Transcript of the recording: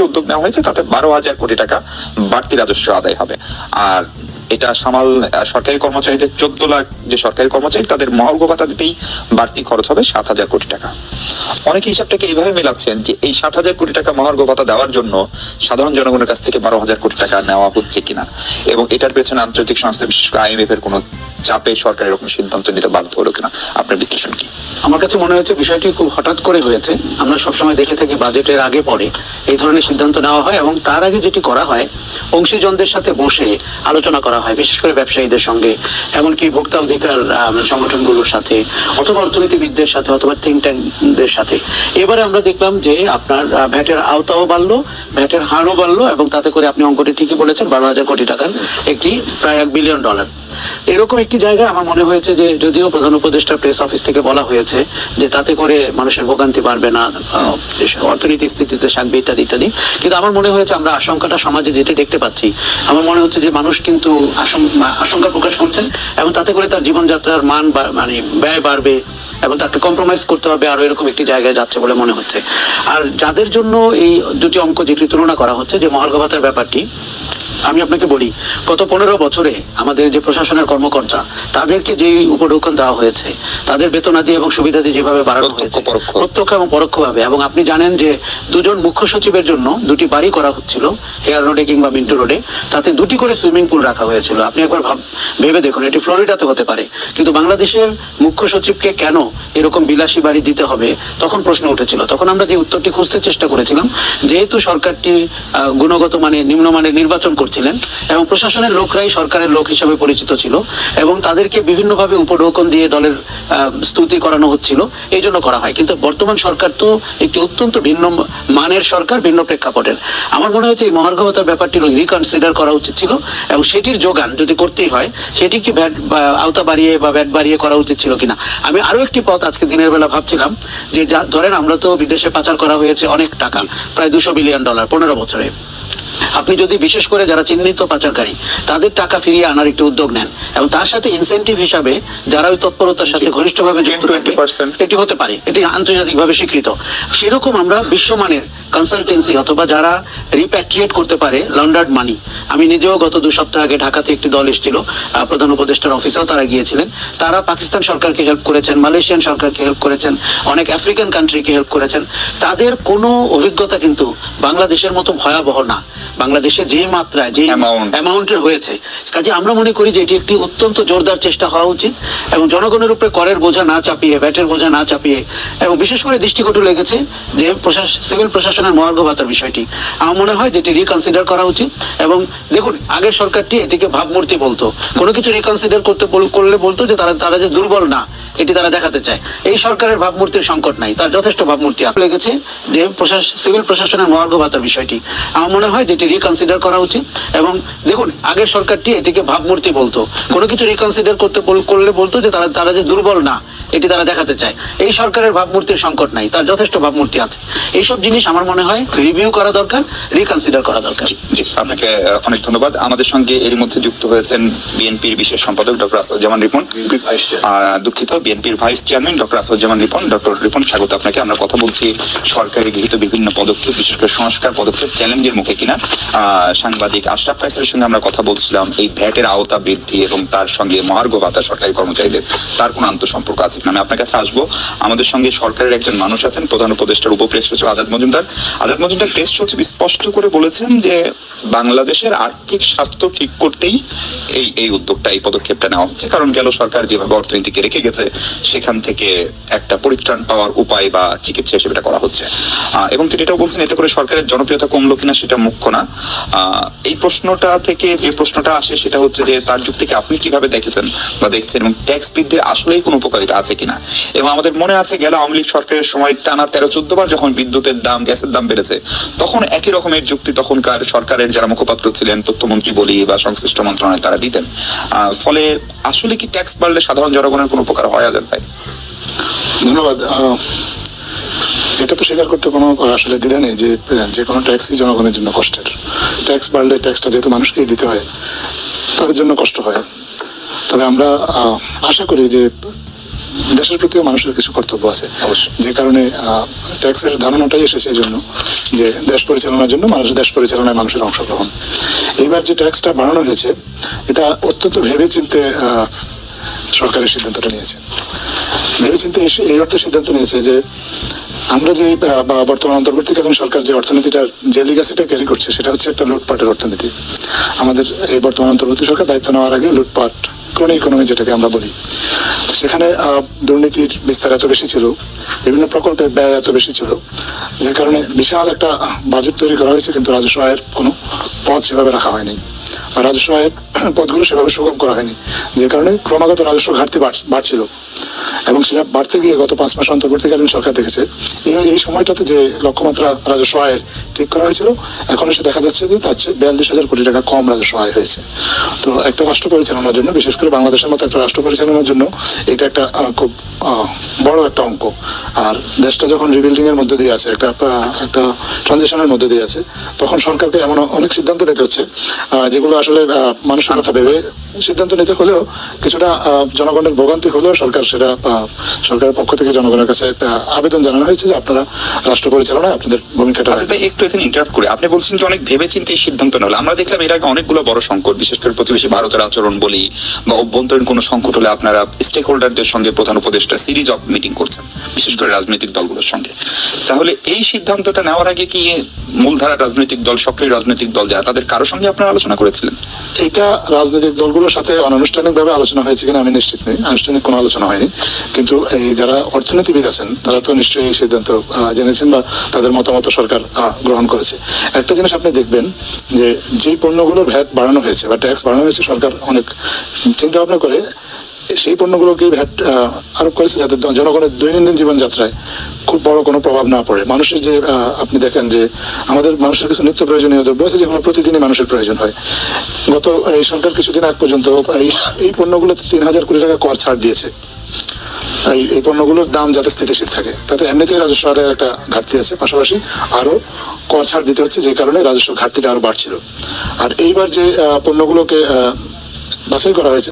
একটি উদ্যোগ নেওয়া হয়েছে, তাতে বারো হাজার কোটি টাকা বাড়তি রাজস্ব আদায় হবে। আর এটা সামাল সরকারি কর্মচারীদের চোদ্দ লাখ যে সরকারি কর্মচারী, তাদের মহার্ঘ ভাতা দিতেই বাড়তি খরচ হবে সাত হাজার কোটি টাকা। অনেকে হিসাবটাকে এইভাবে মেলাচ্ছেন যে এই সাত হাজার কোটি টাকা মহার্ঘ ভাতা দেওয়ার জন্য সাধারণ জনগণের কাছ থেকে বারো হাজার কোটি টাকা নেওয়া হচ্ছে কিনা। এবং এটার পেছনে আন্তর্জাতিক সংস্থা, বিশেষ করে আইএমএফ এর কোনো চাপে সরকার এরকম সিদ্ধান্ত নিতে বাধ্য হলো কিনা? আপনার বিশ্লেষণ কি? আমার কাছে মনে হয়েছে বিষয়টি খুব হঠাৎ করে হয়েছে। আমরা সবসময় দেখে থাকি বাজেটের আগে পরে এই ধরনের সিদ্ধান্ত নেওয়া হয় এবং তার আগে যেটি করা হয়, অংশীজনদের সাথে বসে আলোচনা করা হয়, বিশেষ করে ব্যবসায়ীদের সঙ্গে, এমনকি ভোক্তা অধিকার সংগঠনগুলোর সাথে, অথবা অর্থনীতিবিদদের সাথে, অথবা থিঙ্ক ট্যাঙ্কদের সাথে। এবারে আমরা দেখলাম যে আপনার ভ্যাটের আওতাও বাড়লো, ভ্যাটের হারও বাড়লো এবং তাতে করে আপনি অঙ্কটি ঠিকই বলেছেন, বারো হাজার কোটি টাকার একটি প্রায় এক বিলিয়ন ডলার এরকম একটি জায়গায় আমার মনে হয়েছে যে যদিও প্রধান উপদেষ্টা প্রেস অফিস থেকে বলা হয়েছে যে তাতে করে মানুষের ভোগান্তি বাড়বে না অর্থনীতি, স্থিতিতে থাকবে ইত্যাদি ইত্যাদি। কিন্তু আমার মনে হয়েছে আমরা আশঙ্কাটা সমাজে যেটি দেখতে পাচ্ছি, আমার মনে হচ্ছে যে মানুষ কিন্তু আশঙ্কা প্রকাশ করছেন এবং তাতে করে তার জীবনযাত্রার মান মানে ব্যয় বাড়বে এবং তাকে কম্প্রোমাইজ করতে হবে আরও এরকম একটি জায়গায় যাচ্ছে বলে মনে হচ্ছে। আর যাদের জন্য এই দুটি অঙ্ক যেটি তুলনা করা হচ্ছে, যে মহার্ঘ ভাতার ব্যাপারটি আমি আপনাকে বলি গত পনেরো বছরে আমাদের যে প্রশাসনের কর্মকর্তা তাদেরকে যে উপঢৌকন দেওয়া হয়েছে তাদের বেতনাদি এবং সুবিধাদি যেভাবে বাড়ানো হয়েছে প্রত্যক্ষ এবং পরোক্ষভাবে এবং আপনি জানেন যে দুজন মুখ্য সচিবের জন্য দুটি বাড়ি করা হচ্ছিল হেয়ার রোডে কিংবা মিন্টু রোডে তাতে দুটি করে সুইমিং পুল রাখা হয়েছিল। আপনি একবার ভাব ভেবে দেখুন এটি ফ্লোরিডাতে হতে পারে। কিন্তু বাংলাদেশের মুখ্য সচিবকে কেন এরকম বিলাসী বাড়ি দিতে হবে তখন প্রশ্ন উঠেছিল। তখন আমরা যে উত্তরটি খুঁজতে চেষ্টা করেছিলাম যেহেতু সরকারটি আহ, গুণগত মানে নিম্নমানের নির্বাচন করছিলেন এবং প্রশাসনের লোকরাই সরকারের লোক হিসেবে পরিচিত ছিল এবং তাদেরকে বিভিন্নভাবে উপঢৌকন দিয়ে দলের স্তুতি করানো হচ্ছিল। এই জন্য করা হয়। কিন্তু বর্তমান সরকার তো একটি অত্যন্ত ভিন্ন মানের সরকার, ভিন্ন প্রেক্ষাপটের। আমার মনে হচ্ছে এই মহার্ঘবতার ব্যাপারটি রিকনসিডার করা উচিত ছিল এবং সেটির যোগান যদি করতেই হয়, সেটি কি ভ্যাট আওতা বাড়িয়ে বা ভ্যাট বাড়িয়ে করা উচিত ছিল কিনা? আমি আরও একটি পথ আজকে দিনের বেলা ভাবছিলাম যে যা, ধরেন আমরা তো বিদেশে পাচার করা হয়েছে অনেক টাকা, প্রায় দুশো বিলিয়ন ডলার, পনেরো বছরে। আপনি যদি বিশেষ করে যারা চিহ্নিত পাচারকারী তাদের টাকা ফিরিয়ে আনার একটি উদ্যোগ নেন এবং তার সাথে ইনসেন্টিভ হিসাবে যারা ওই তৎপরতার সাথে ঘনিষ্ঠভাবে যুক্ত থাকবে, এটি হতে পারে এটি আন্তর্জাতিকভাবে স্বীকৃত। সেরকম আমরা বিশ্বমানের কনসালটেন্সি অথবা যারা রিপ্যাট্রিয়েট করতে পারে লন্ডার্ড মানি আমি নিজেও গত দু সপ্তাহ আগে ঢাকাতে একটি দল এসেছিল প্রধান উপদেষ্টার অফিসেও তারা গিয়েছিলেন। তারা পাকিস্তান সরকারকে হেল্প করেছেন মালয়েশিয়ান সরকারকে হেল্প করেছেন অনেক আফ্রিকান কান্ট্রিকে হেল্প করেছেন। তাদের কোনো অভিজ্ঞতা কিন্তু বাংলাদেশের মতো ভয়াবহ না। বাংলাদেশে যে মাত্রায় যে. অ্যামাউন্টের হয়েছে কাজে আমরা মনে করি যে এটি একটি অত্যন্ত জোরদার চেষ্টা হওয়া উচিত এবং জনগণের উপরে করের বোঝা না চাপিয়ে ব্যাটের বোঝা না চাপিয়ে এবং বিশেষ করে দৃষ্টিকটু লেগেছে যে সিভিল প্রশাসনের মহার্ঘ ভাতার বিষয়টি আমার মনে হয় যেটি রিকনসিডার করা উচিত এবং দেখুন আগের সরকারটি এটিকে ভাবমূর্তি বলতো কোনো কিছু রিকনসিডার করতে করলে বলতো যে তারা তারা যে দুর্বল না এটি তারা দেখাতে চায় এই সরকারের ভাবমূর্তির সংকট নাই তার যথেষ্ট ভাবমূর্তি। লেগেছে যে সিভিল প্রশাসনের মহার্ঘ ভাতার বিষয়টি আমার মনে হয় যেটি রিকনসিডার করা উচিত এবং দেখুন, আগের সরকারটি এটিকে ভাবমূর্তি বলতো। কোনো কিছু রিকনসিডার করতে করলে বলতো যে তারা তারা যে দুর্বল না। এটি তারা দেখাতে চায়। এই সরকারের ভাবমূর্তির সংকট নাই তার যথেষ্ট ভাবমূর্তি আছে। এইসব জিনিস আমার মনে হয় রিভিউ করা দরকার রিকনসিডার করা দরকার। জি আপনাকে অনেক ধন্যবাদ। আমাদের সঙ্গে এর মধ্যে যুক্ত হয়েছেন বিএনপির বিশেষ সম্পাদক ডক্টর আসাদুজ্জামান রিপন। দুঃখিত বিএনপির vice chairman doctor Asaduzzaman Ripon. Doctor Ripon স্বাগত আপনাকে। আমরা কথা বলছি সরকারি গৃহীত বিভিন্ন পদক্ষেপ বিশেষ করে সংস্কার পদক্ষেপ চ্যালেঞ্জের মুখে কিনা। আহ, সাংবাদিক আশরাফ কাইসারের সঙ্গে আমরা কথা বলছিলাম এই ভ্যাটের আওতা বৃদ্ধি এবং তার সঙ্গে মহার্ঘ ভাতা সরকারি কর্মচারীদের তার কোনো আন্তঃসম্পর্ক আছে কিনা আমি আপনার কাছে আসব। আমাদের সঙ্গে সরকারের একজন মানুষ আছেন, প্রধান উপদেষ্টার উপপ্রেস সচিব আজাদ মজুমদার। আজাদ মজুমদার, প্রেস সচিব স্পষ্ট করে বলেছেন যে বাংলাদেশের আর্থিক স্বাস্থ্য ঠিক করতেই এই এই উদ্যোগটা, এই পদক্ষেপটা নেওয়া হচ্ছে। কারণ গেল সরকার যেভাবে অর্থনীতিকে রেখে গেছে, সেখান থেকে একটা পরিত্রাণ পাওয়ার উপায় বা চিকিৎসা হিসেবে এটা করা হচ্ছে। এবং তিনি এটাও বলছেন, এতে করে সরকারের জনপ্রিয়তা কমলো কিনা সেটা মুখ্য না। এই প্রশ্নটা থেকে যে প্রশ্নটা আসে সেটা হচ্ছে যে, তার যুক্তিকে আপনি কীভাবে দেখেছেন বা দেখছেন এবং ট্যাক্স বৃদ্ধির আসলেই কোনো উপকারিতা আছে কিনা। এবং আমাদের মনে আছে গেল আওয়ামী লীগ সরকারের সময় টানা তেরো, চোদ্দ বার যখন বিদ্যুতের দাম, গ্যাসের দাম বেড়েছে, তখন একই রকমের যুক্তি তখনকার সরকারের যারা মুখপাত্র ছিলেন, তথ্যমন্ত্রী বলি বা সংশ্লিষ্ট মন্ত্রণালয়, তারা দিতেন। ফলে আসলে কি ট্যাক্স বাড়লে সাধারণ জনগণের কোনো উপকার হয় আজাদ ভাই? ধন্যবাদ। এটা তো স্বীকার করতে কোনো আসলে দ্বিধা নেই যে যে কোনো ট্যাক্সই জনগণের জন্য কষ্টের। ট্যাক্স বাড়লে ট্যাক্সটা যেহেতু মানুষকেই দিতে হয়, তাদের জন্য কষ্ট হয়। তবে আমরা আশা করি যে দেশের প্রতিও মানুষের কিছু কর্তব্য আছে। যে কারণে ট্যাক্সের ধারণাটাই এসেছে এই জন্য যে দেশ পরিচালনার জন্য মানুষ দেশ পরিচালনায় মানুষের অংশগ্রহণ। এইবার যে ট্যাক্সটা বাড়ানো হয়েছে এটা অত্যন্ত ভেবে চিনতে সরকারের সিদ্ধান্তটা নিয়েছে। ভেবেচিন্তে এই- এই অর্থে সিদ্ধান্ত নিয়েছে যে আমরা যে বা বর্তমান অন্তর্বর্তীকালীন সরকার যে অর্থনীতিটার যে লিগাসিটা ক্যারি করছে সেটা হচ্ছে একটা লুটপাটের অর্থনীতি। আমাদের এই বর্তমান অন্তর্বর্তী সরকার দায়িত্ব নেওয়ার আগে লুটপাট ক্রনি ইকোনমি যেটাকে আমরা বলি সেখানে দুর্নীতির বিস্তার এত বেশি ছিল, বিভিন্ন প্রকল্পের ব্যয় এত বেশি ছিল যে কারণে বিশাল একটা বাজেট তৈরি করা হয়েছে, কিন্তু রাজস্ব আয়ের কোনো পথ সেভাবে রাখা হয়নি আর রাজস্ব আয়ের পথগুলো সেভাবে সুগম করা হয়নি, যে কারণে ক্রমাগত রাজস্ব ঘাটতি বাড়- বাড়ছিল। এবং সেটা বাড়তে গিয়ে গত পাঁচ মাস অন্তর্বর্তীকালীন সরকার দেখেছে। এই সময়টাতে যে লক্ষ্যমাত্রা রাজস্ব আয়ের ঠিক করা হয়েছিল, এখন এসে দেখা যাচ্ছে যে তার চেয়ে বিয়াল্লিশ হাজার কোটি টাকা কম রাজস্ব আয় হয়েছে। তো একটা রাষ্ট্র পরিচালনার জন্য, বিশেষ করে বাংলাদেশের মতো একটা রাষ্ট্র পরিচালনার জন্য, এটা একটা খুব বড় একটা অঙ্ক। আর দেশটা যখন রিবিল্ডিং এর মধ্যে দিয়ে আছে, একটা একটা ট্রানজিশনের মধ্যে দিয়ে আছে, তখন সরকারকে এমন অনেক সিদ্ধান্ত নিতে হচ্ছে যেগুলো আসলে মানুষের কথা ভেবে সিদ্ধান্ত নিতে হলেও কিছুটা জনগণের ভোগান্তি হলেও সরকার সেটা সরকারের পক্ষ থেকে জনগণের কাছে একটা আবেদন জানানো হয়েছে যে আপনারা রাষ্ট্র পরিচালনায় আপনাদের ভূমিকাটা একটু এখানে ইন্টারাপ্ট করে। আপনি বলছেন যে অনেক ভেবে চিন্তে সিদ্ধান্ত নেওয়া আমরা দেখলাম এর আগে অনেকগুলো বড় সংকট বিশেষ করে প্রতিবেশী ভারতের আচরণ বলি বা অভ্যন্তরীণ কোনো সংকট হলে আপনারা স্টেক হোল্ডারদের সঙ্গে প্রধান উপদেষ্টা সিরিজ অফ মিটিং করছেন বিশেষ করে রাজনৈতিক দলগুলোর সঙ্গে। তাহলে এই সিদ্ধান্তটা নেওয়ার আগে কি মূলধারা রাজনৈতিক দল সক্রিয় রাজনৈতিক দল যারা তাদের কারোর সঙ্গে আপনারা আলোচনা করেছিলেন? এটা রাজনৈতিক দলগুলোর সাথে অনানুষ্ঠানিকভাবে আলোচনা হয়েছে কিনা আমি নিশ্চিত নই। আনুষ্ঠানিক কোনো আলোচনা হয়নি। কিন্তু এই যারা অর্থনীতিবিদ আছেন, তারা তো নিশ্চয়ই এই সিদ্ধান্ত জেনেছেন বা তাদের মতামত সরকার গ্রহণ করেছে। একটা জিনিস আপনি দেখবেন যে যেই পণ্যগুলোর ভ্যাট বাড়ানো হয়েছে বা ট্যাক্স বাড়ানো হয়েছে, সরকার অনেক চিন্তা ভাবনা করে সেই পণ্যগুলোকে ভ্যাট আরোপ করেছে যাতে জনগণের দৈনন্দিন জীবনযাত্রায় খুব বড় কোনো প্রভাব না পড়ে। মানুষের যে আপনি দেখেন যে আমাদের মানুষের কিছু নিত্য প্রয়োজনীয় দ্রব্য আছে যেগুলো প্রতিদিনই মানুষের প্রয়োজন হয়। গত এই সরকার কিছুদিন আগ পর্যন্ত এই এই পণ্যগুলোতে তিন হাজার কোটি টাকা কর ছাড় দিয়েছে। এই এই পণ্যগুলোর দাম যাতে স্থিতিশীল থাকে, তাতে এমনিতেই রাজস্ব আদায়ের একটা ঘাটতি আছে। পাশাপাশি আরও কর ছাড় দিতে হচ্ছে যে কারণে রাজস্ব ঘাটতিটা আরও বাড়ছিল। আর এইবার যে পণ্যগুলোকে বাছাই করা হয়েছে